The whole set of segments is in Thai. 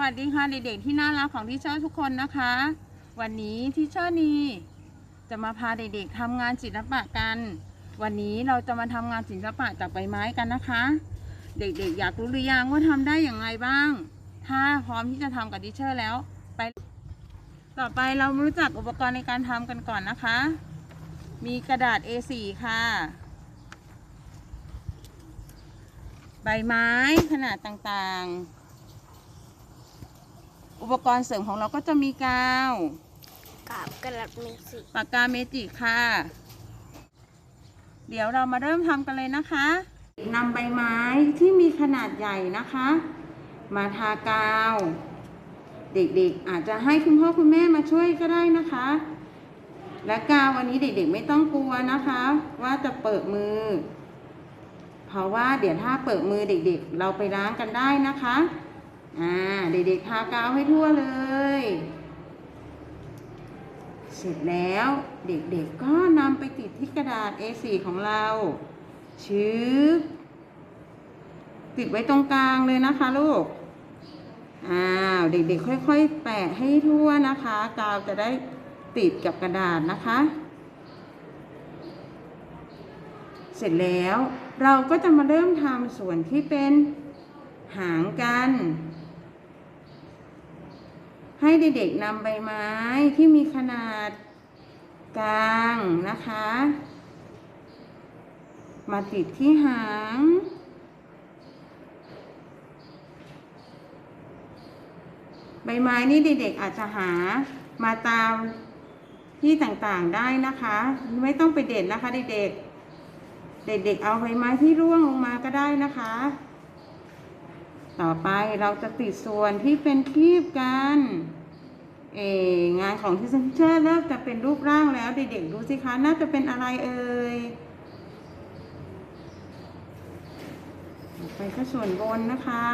วัสดีค่ะเด็กๆที่น่ารักของทิเชอร์ทุกคนนะคะ วันนี้ทิเชอร์นีจะมาพาเด็กๆทำงานศิลปะกัน วันนี้เราจะมาทำงานศิลปะจากใบไม้กันนะคะ เด็กๆ อยากรู้หรือยังว่าทำได้อย่างไรบ้าง ถ้าพร้อมที่จะทำกับทิเชอร์แล้วไป ต่อไปเรามารู้จักอุปกรณ์ในการทำกันก่อนนะคะ มีกระดาษ A4 ค่ะ ใบไม้ขนาดต่างๆ อุปกรณ์เสริมของเราก็จะมีกาวกับกระดาษเมสิปากกาเมจิกค่ะ เดี๋ยวเรามาเริ่มทำกันเลยนะคะนำใบไม้ที่มีขนาดใหญ่นะคะ มาทากาว เด็กๆอาจจะให้คุณพ่อคุณแม่มาช่วยก็ได้นะคะ และกาววันนี้เด็กๆไม่ต้องกลัวนะคะ ว่าจะเปิดมือ เพราะว่าเดี๋ยวถ้าเปิดมือเด็กๆ เราไปล้างกันได้นะคะ อ่าเด็กๆทากาวให้ทั่วเลย เสร็จแล้วเด็กๆก็นำไปติดที่กระดาษ A4 ของเราชืบติดไว้ตรงกลางเลยนะคะลูกอ้าวเด็กๆค่อย ๆ แปะให้ทั่วนะคะ กาวจะได้ติดกับกระดาษนะคะ เสร็จแล้วเราก็จะมาเริ่มทำส่วนที่เป็นหางกัน ให้เด็กๆนำใบไม้ที่มีขนาดกลางนะคะ มาติดที่หาง ใบไม้นี่เด็กๆอาจจะหามาตามที่ต่างๆได้นะคะ ไม่ต้องไปเด็ดนะคะเด็กๆเด็กๆเอาใบไม้ที่ร่วงลงมาก็ได้นะคะ ต่อไปเราจะติดส่วนที่เป็นคีบกันเองานของที่เซนเชอร์เริ่มจะเป็นรูปร่างแล้ว เด็กๆดูสิคะ น่าจะเป็นอะไรเอ่ยไปก็ส่วนบนนะคะ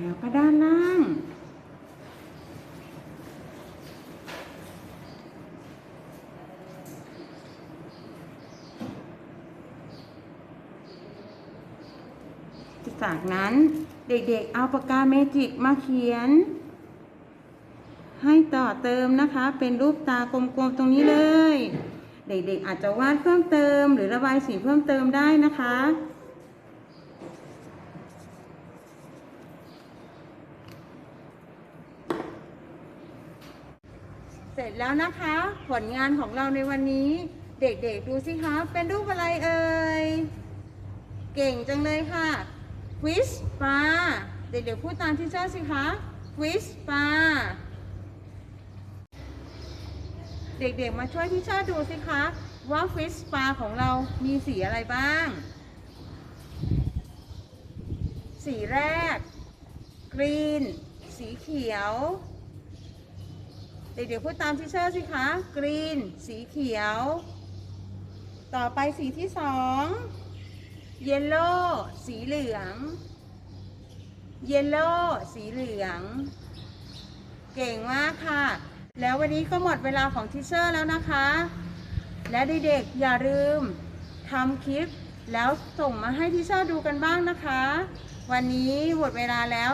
แล้วก็ด้านล่าง จากนั้นเด็กๆ เอาปากกาเมจิกมาเขียน ให้ต่อเติมนะคะ เป็นรูปตากลมๆตรงนี้เลย เด็กๆ อาจจะวาดเพิ่มเติม หรือระบายสีเพิ่มเติมได้นะคะเสร็จแล้วนะคะ ผลงานของเราในวันนี้ เด็กๆดูสิคะเป็นรูปอะไรเอ่ย เก่งจังเลยค่ะ ควิสปลาเด็กๆพูดตามที่เจ้าสิคะควิสปลาเด็กๆมาช่วยที่เจ้าดูสิคะว่าควิสปลาของเรามีสีอะไรบ้าง สีแรก กรีน สีเขียว เด็กๆพูดตามที่เชอร์สิคะ กรีน สีเขียว ต่อไปสีที่สอง เยลโล่สีเหลือง เยลโล่สีเหลือง เก่งมากค่ะ แล้ววันนี้ก็หมดเวลาของทิเชอร์แล้วนะคะ และเด็กๆอย่าลืมทำคลิปแล้วส่งมาให้ทิเชอร์ดูกันบ้างนะคะ วันนี้หมดเวลาแล้ว